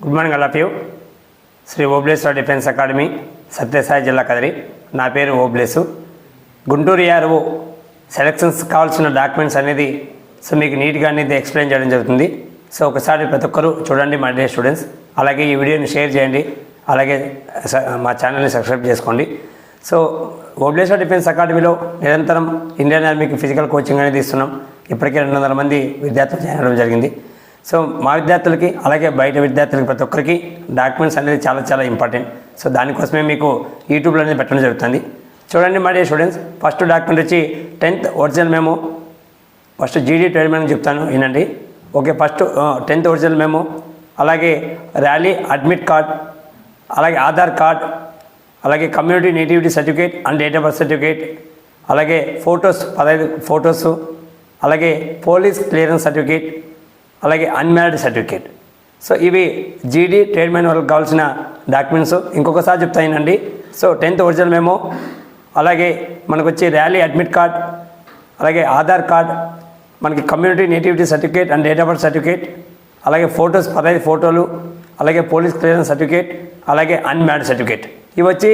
Good morning all of you. Shri Obleshwara defence academy Sathya Sai జిల్లా కదిరి. నా పేరు Oblesu. Guntur RO selections కావాల్సిన documents అనేది సో మీకు నీట్గా అనేది ఎక్స్ప్లెయిన్ చేయడం జరుగుతుంది. సో ఒకసారి ప్రతి ఒక్కరు చూడండి మా డే స్టూడెంట్స్. అలాగే ఈ వీడియోని షేర్ చేయండి. అలాగే స- మా ఛానల్ని సబ్స్క్రైబ్ చేసుకోండి. సో ఓబ్లేశ్వర డిఫెన్స్ అకాడమీలో నిరంతరం ఇండియన్ ఆర్మీకి ఫిజికల్ కోచింగ్ అనేది ఇస్తున్నాం. ఇప్పటికే రెండు వందల మంది విద్యార్థులు జాయిన్ అవ్వడం జరిగింది. సో మా విద్యార్థులకి అలాగే బయట విద్యార్థులకి ప్రతి ఒక్కరికి డాక్యుమెంట్స్ అనేది చాలా చాలా ఇంపార్టెంట్. సో దానికోసమే మీకు యూట్యూబ్లో అనేది పెట్టడం జరుగుతుంది. చూడండి మా డే స్టూడెంట్స్ ఫస్ట్ డాక్యుమెంట్ వచ్చి tenth original memo first GD ట్రైన్మెంట్ చెప్తాను వినండి. ఓకే ఫస్ట్ టెన్త్ ఒరిజినల్ మేము అలాగే ర్యాలీ అడ్మిట్ కార్డ్ అలాగే ఆధార్ కార్డ్ అలాగే community nativity certificate and date of birth certificate అలాగే ఫొటోస్ పదహైదు ఫొటోస్ అలాగే పోలీస్ క్లియరెన్స్ సర్టిఫికేట్ అలాగే అన్మ్యారీడ్ సర్టిఫికేట్ సో ఇవి జీడీ ట్రేడ్మెన్ వాళ్ళకి కావాల్సిన డాక్యుమెంట్స్ ఇంకొకసారి చెప్తానండి సో టెన్త్ ఒరిజినల్ మేము అలాగే మనకు వచ్చి ర్యాలీ అడ్మిట్ కార్డ్ అలాగే ఆధార్ కార్డ్ మనకి community nativity certificate and date of birth certificate అలాగే ఫొటోస్ పదహైదు ఫోటోలు అలాగే పోలీస్ క్లియరెన్స్ సర్టిఫికేట్ అలాగే అన్మ్యారీడ్ సర్టిఫికేట్ ఇవి వచ్చి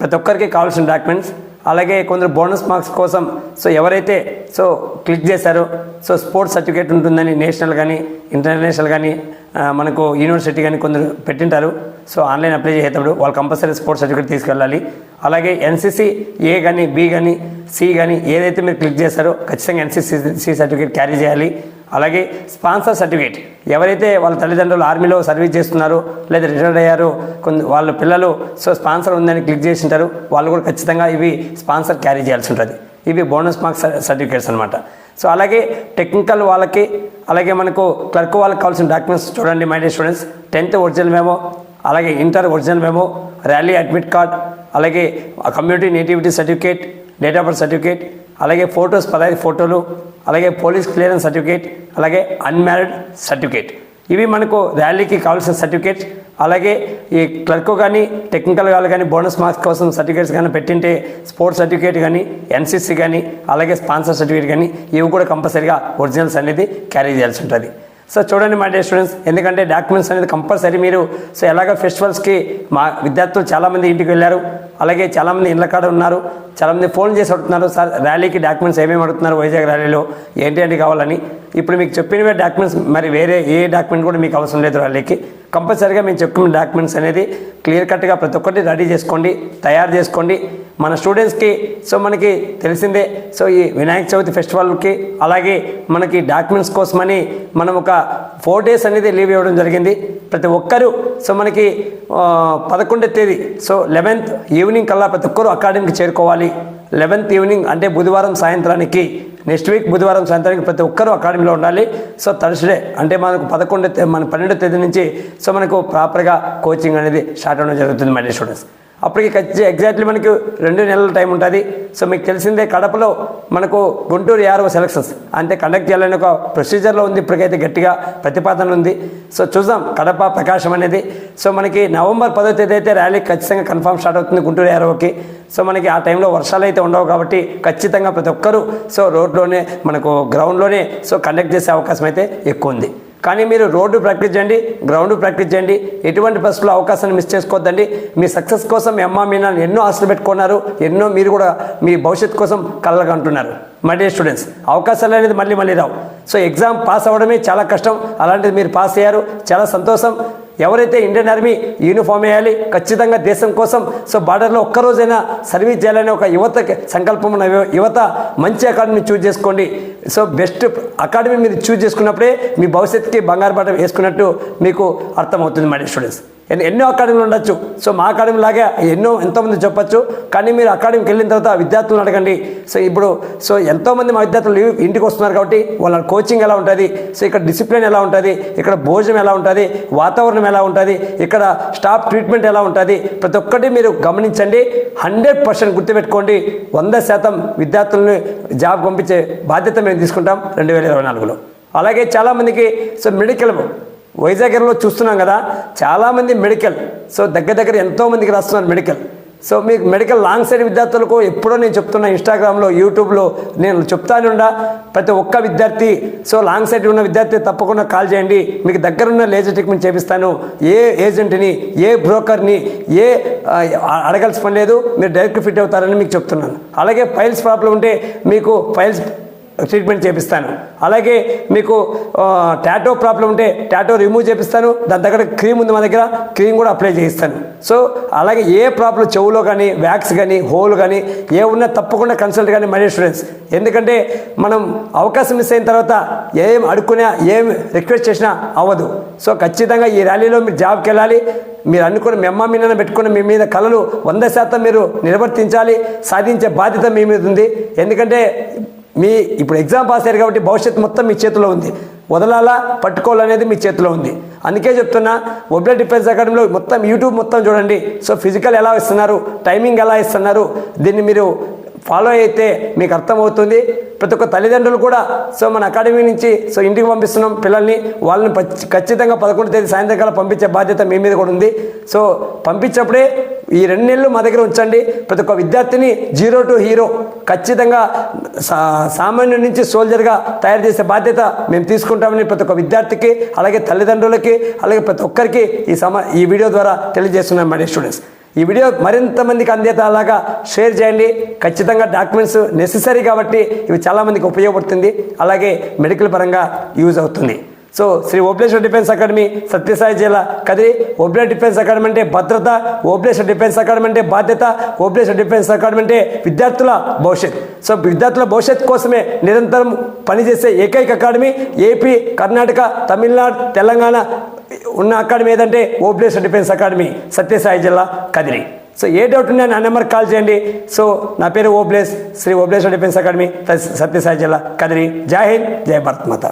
ప్రతి ఒక్కరికి కావాల్సిన డాక్యుమెంట్స్ అలాగే కొందరు బోనస్ మార్క్స్ కోసం సో ఎవరైతే సో క్లిక్ చేశారో సో స్పోర్ట్స్ సర్టిఫికేట్ ఉంటుందని నేషనల్ కానీ ఇంటర్నేషనల్ కానీ మనకు యూనివర్సిటీ కానీ కొందరు పెట్టింటారు. సో ఆన్లైన్ అప్లై చేసేటప్పుడు వాళ్ళు కంపల్సరీ స్పోర్ట్స్ సర్టిఫికేట్ తీసుకెళ్ళాలి. అలాగే ఎన్సీసీ ఏ కానీ బి కానీ సి కానీ ఏదైతే మీరు క్లిక్ చేస్తారో ఖచ్చితంగా ఎన్సీసీ సి సర్టిఫికేట్ క్యారీ చేయాలి. అలాగే స్పాన్సర్ సర్టిఫికేట్. ఎవరైతే వాళ్ళ తల్లిదండ్రులు ఆర్మీలో సర్వీస్ చేస్తున్నారో లేదా రిటైర్డ్ అయ్యారో కొంత వాళ్ళ పిల్లలు సో స్పాన్సర్ ఉందని క్లిక్ చేసి ఉంటారు వాళ్ళు కూడా ఖచ్చితంగా ఇవి స్పాన్సర్ క్యారీ చేయాల్సి ఉంటుంది. ఇవి బోనస్ మార్క్స్ సర్టిఫికేట్స్ అనమాట సో అలాగే టెక్నికల్ వాళ్ళకి అలాగే మనకు క్లర్క్ వాళ్ళకి కావాల్సిన డాక్యుమెంట్స్ చూడండి my dear students. Tenth original memo అలాగే inter original memo rally admit card అలాగే community nativity certificate date of birth certificate అలాగే ఫొటోస్ పదహైదు ఫోటోలు అలాగే పోలీస్ క్లియరెన్స్ సర్టిఫికేట్ అలాగే అన్మ్యారీడ్ సర్టిఫికేట్. ఇవి మనకు ర్యాలీకి కావాల్సిన సర్టిఫికేట్. అలాగే ఈ క్లర్క్ కానీ టెక్నికల్ వాళ్ళు కానీ బోనస్ మార్క్స్ కోసం సర్టిఫికేట్స్ కానీ పెట్టింటే స్పోర్ట్స్ సర్టిఫికేట్ కానీ ఎన్సీసీ కానీ అలాగే స్పాన్సర్ సర్టిఫికేట్ కానీ ఇవి కూడా కంపల్సరీగా ఒరిజినల్స్ అనేది క్యారీ చేయాల్సి ఉంటుంది. సో చూడండి మా డే స్టూడెంట్స్ ఎందుకంటే డాక్యుమెంట్స్ అనేది కంపల్సరీ మీరు సో ఎలాగ ఫెస్టివల్స్కి మా విద్యార్థులు చాలామంది ఇంటికి వెళ్ళారు అలాగే చాలామంది ఇళ్ళ కాడ ఉన్నారు చాలామంది ఫోన్ చేసి అడుగుతున్నారు సార్ ర్యాలీకి డాక్యుమెంట్స్ ఏమేమి అడుగుతున్నారు వైజాగ్ ర్యాలీలో ఏంటి ఏంటి కావాలని. ఇప్పుడు మీకు చెప్పినవే డాక్యుమెంట్స్ మరి వేరే ఏ డాక్యుమెంట్ కూడా మీకు అవసరం లేదు ర్యాలీకి కంపల్సరీగా మేము చెప్పుకున్న డాక్యుమెంట్స్ అనేది క్లియర్ కట్గా ప్రతి ఒక్కటి రెడీ చేసుకోండి తయారు చేసుకోండి. మన స్టూడెంట్స్కి సో మనకి తెలిసిందే సో ఈ వినాయక చవితి ఫెస్టివల్కి అలాగే మనకి డాక్యుమెంట్స్ కోసమని మనం ఒక ఫోర్ డేస్ అనేది లీవ్ ఇవ్వడం జరిగింది. ప్రతి ఒక్కరూ సో మనకి పదకొండో తేదీ సో లెవెన్త్ ఈవినింగ్ కల్లా ప్రతి ఒక్కరూ అకాడమీకి చేరుకోవాలి. లెవెన్త్ ఈవినింగ్ అంటే బుధవారం సాయంత్రానికి నెక్స్ట్ వీక్ బుధవారం సాయంత్రానికి ప్రతి ఒక్కరూ అకాడమీలో ఉండాలి. సో థర్స్డే అంటే మనకు పదకొండు మన పన్నెండో తేదీ నుంచి సో మనకు ప్రాపర్గా కోచింగ్ అనేది స్టార్ట్ అవ్వడం జరుగుతుంది మై స్టూడెంట్స్ అప్పటికి ఖచ్చితంగా ఎగ్జాక్ట్లీ మనకు రెండు నెలల టైం ఉంటుంది. సో మీకు తెలిసిందే కడపలో మనకు గుంటూరు యారవ సెలక్షన్స్ అంటే కండక్ట్ చేయాలని ఒక ప్రొసీజర్లో ఉంది. ఇప్పటికైతే గట్టిగా ప్రతిపాదన ఉంది. సో చూద్దాం కడప ప్రకాశం అనేది. సో మనకి నవంబర్ పదో తేదీ అయితే ర్యాలీ ఖచ్చితంగా కన్ఫామ్ స్టార్ట్ అవుతుంది గుంటూరు ఆరోకి సో మనకి ఆ టైంలో వర్షాలు అయితే ఉండవు కాబట్టి ఖచ్చితంగా ప్రతి ఒక్కరూ సో రోడ్లోనే మనకు గ్రౌండ్లోనే సో కండక్ట్ చేసే అవకాశం అయితే ఎక్కువ ఉంది. కానీ మీరు రోడ్డు ప్రాక్టీస్ చేయండి గ్రౌండ్ ప్రాక్టీస్ చేయండి ఎటువంటి బస్సులో అవకాశాన్ని మిస్ చేసుకోవద్దండి మీ సక్సెస్ కోసం ఎమ్మా మీనా ఎన్నో ఆశలు పెట్టుకున్నారు ఎన్నో మీరు కూడా మీ భవిష్యత్తు కోసం కలగంటున్నారు మళ్ళీ స్టూడెంట్స్ అవకాశాలు అనేది మళ్ళీ మళ్ళీ రావు. సో ఎగ్జామ్ పాస్ అవ్వడమే చాలా కష్టం. అలాంటిది మీరు పాస్ అయ్యారు. చాలా సంతోషం. ఎవరైతే ఇండియన్ ఆర్మీ యూనిఫామ్ వేయాలి ఖచ్చితంగా దేశం కోసం సో బార్డర్లో ఒక్కరోజైనా సర్వీస్ చేయాలనే ఒక యువత సంకల్పం ఉన్న యువత మంచి అకాడమీ చూజ్ చేసుకోండి. సో బెస్ట్ అకాడమీ మీరు చూజ్ చేసుకున్నప్పుడే మీ భవిష్యత్తుకి బంగారు బాట వేసుకున్నట్టు మీకు అర్థమవుతుంది మై స్టూడెంట్స్. ఎన్నో అకాడమీలు ఉండొచ్చు. సో మా అకాడమీ లాగే ఎన్నో ఎంతోమంది చెప్పచ్చు. కానీ మీరు అకాడమీకి వెళ్ళిన తర్వాత విద్యార్థులను అడగండి. సో ఇప్పుడు సో ఎంతోమంది మా విద్యార్థులు లీవ్ ఇంటికి వస్తున్నారు కాబట్టి వాళ్ళ కోచింగ్ ఎలా ఉంటుంది? సో ఇక్కడ డిసిప్లిన్ ఎలా ఉంటుంది? ఇక్కడ భోజనం ఎలా ఉంటుంది? వాతావరణం ఎలా ఉంటుంది? ఇక్కడ స్టాఫ్ ట్రీట్మెంట్ ఎలా ఉంటుంది? ప్రతి ఒక్కటి మీరు గమనించండి. హండ్రెడ్ పర్సెంట్ గుర్తుపెట్టుకోండి. వంద శాతం విద్యార్థులను జాబ్ పంపించే బాధ్యత మేము తీసుకుంటాం రెండు వేల ఇరవై నాలుగులో. అలాగే చాలామందికి సో మెడికల్ వైజాగ్లో చూస్తున్నాం కదా చాలామంది మెడికల్ సో దగ్గర దగ్గర ఎంతోమందికి రాస్తున్నారు మెడికల్ సో మీకు మెడికల్ లాంగ్ సైడ్ విద్యార్థులకు ఎప్పుడో నేను చెప్తున్నా ఇన్స్టాగ్రామ్లో యూట్యూబ్లో నేను చెప్తానుండా ప్రతి ఒక్క విద్యార్థి సో లాంగ్ సైడ్ ఉన్న విద్యార్థి తప్పకుండా కాల్ చేయండి. మీకు దగ్గరున్న లేజర్ ట్రీట్మెంట్ చేపిస్తాను. ఏ ఏజెంట్ని ఏ బ్రోకర్ని ఏ అడగాల్సిన పని లేదు. మీరు డైరెక్ట్ ఫిట్ అవుతారని మీకు చెప్తున్నాను. అలాగే ఫైల్స్ ప్రాబ్లం ఉంటే మీకు ఫైల్స్ ట్రీట్మెంట్ చేపిస్తాను. అలాగే మీకు టాటో ప్రాబ్లం ఉంటే టాటో రిమూవ్ చేపిస్తాను. దాని దగ్గర క్రీమ్ ఉంది మా దగ్గర క్రీమ్ కూడా అప్లై చేయిస్తాను. సో అలాగే ఏ ప్రాబ్లం చెవులో కానీ వ్యాక్స్ కానీ హోల్ కానీ ఏ ఉన్నా తప్పకుండా కన్సల్ట్ కానీ మనీ స్టూడెంట్స్ ఎందుకంటే మనం అవకాశం మిస్ అయిన తర్వాత ఏం అడుక్కున్నా ఏం రిక్వెస్ట్ చేసినా అవ్వదు. సో ఖచ్చితంగా ఈ ర్యాలీలో మీరు జాబ్కి వెళ్ళాలి. మీరు అనుకున్న మెమ్మ మీద పెట్టుకున్న మీ మీద కళలు వంద శాతం మీరు నిర్వర్తించాలి సాధించే బాధ్యత మీ మీద ఉంది. ఎందుకంటే మీ ఇప్పుడు ఎగ్జామ్ పాస్ అయ్యారు కాబట్టి భవిష్యత్తు మొత్తం మీ చేతిలో ఉంది. వదలాలా పట్టుకోవాలనేది మీ చేతిలో ఉంది. అందుకే చెప్తున్నా ఒబ్లే డిఫెన్స్ అకాడమీలో మొత్తం యూట్యూబ్ మొత్తం చూడండి. సో ఫిజికల్ ఎలా ఇస్తున్నారు టైమింగ్ ఎలా ఇస్తున్నారు దీన్ని మీరు ఫాలో అయితే మీకు అర్థమవుతుంది. ప్రతి ఒక్క తల్లిదండ్రులు కూడా సో మన అకాడమీ నుంచి సో ఇంటికి పంపిస్తున్నాం పిల్లల్ని. వాళ్ళని ఖచ్చితంగా పదకొండు తేదీ సాయంత్రం పంపించే బాధ్యత మీ మీద కూడా ఉంది. సో పంపించినప్పుడే ఈ రెండు నెలలు మా దగ్గర ఉంచండి. ప్రతి ఒక్క విద్యార్థిని జీరో టు హీరో ఖచ్చితంగా సా సామాన్యుడి నుంచి సోల్జర్గా తయారు చేసే బాధ్యత మేము తీసుకుంటామని ప్రతి ఒక్క విద్యార్థికి అలాగే తల్లిదండ్రులకి అలాగే ప్రతి ఒక్కరికి ఈ సమ ఈ వీడియో ద్వారా తెలియజేస్తున్నాం మై స్టూడెంట్స్ ఈ వీడియో మరింత మందికి అందేలాగా షేర్ చేయండి. ఖచ్చితంగా డాక్యుమెంట్స్ నెససరీ కాబట్టి ఇవి చాలామందికి ఉపయోగపడుతుంది. అలాగే మెడికల్ పరంగా యూజ్ అవుతుంది. So Shri Obleshwar defence academy Sathya Sai జిల్లా కదిరి. ఓబ్లే డిఫెన్స్ అకాడమీ అంటే భద్రత ఓబ్లేశ్వర్ డిఫెన్స్ అకాడమీ అంటే బాధ్యత ఓబ్లేశ్వర్ డిఫెన్స్ అకాడమీ అంటే విద్యార్థుల భవిష్యత్. సో విద్యార్థుల భవిష్యత్ కోసమే నిరంతరం పనిచేసే ఏకైక అకాడమీ ఏపీ కర్ణాటక తమిళనాడు తెలంగాణ ఉన్న అకాడమీ ఏదంటే ఓబ్లేశ్వర్ డిఫెన్స్ అకాడమీ సత్యసాయి జిల్లా కదిరి. సో ఏ డౌట్ ఉన్నా నా నెంబర్ కాల్ చేయండి. సో నా పేరు ఓబ్లేస్ శ్రీ ఓబ్లేశ్వర్ డిఫెన్స్ అకాడమీ సత్యసాయి జిల్లా కదిరి. జై హింద్ జై భారత్ మాత.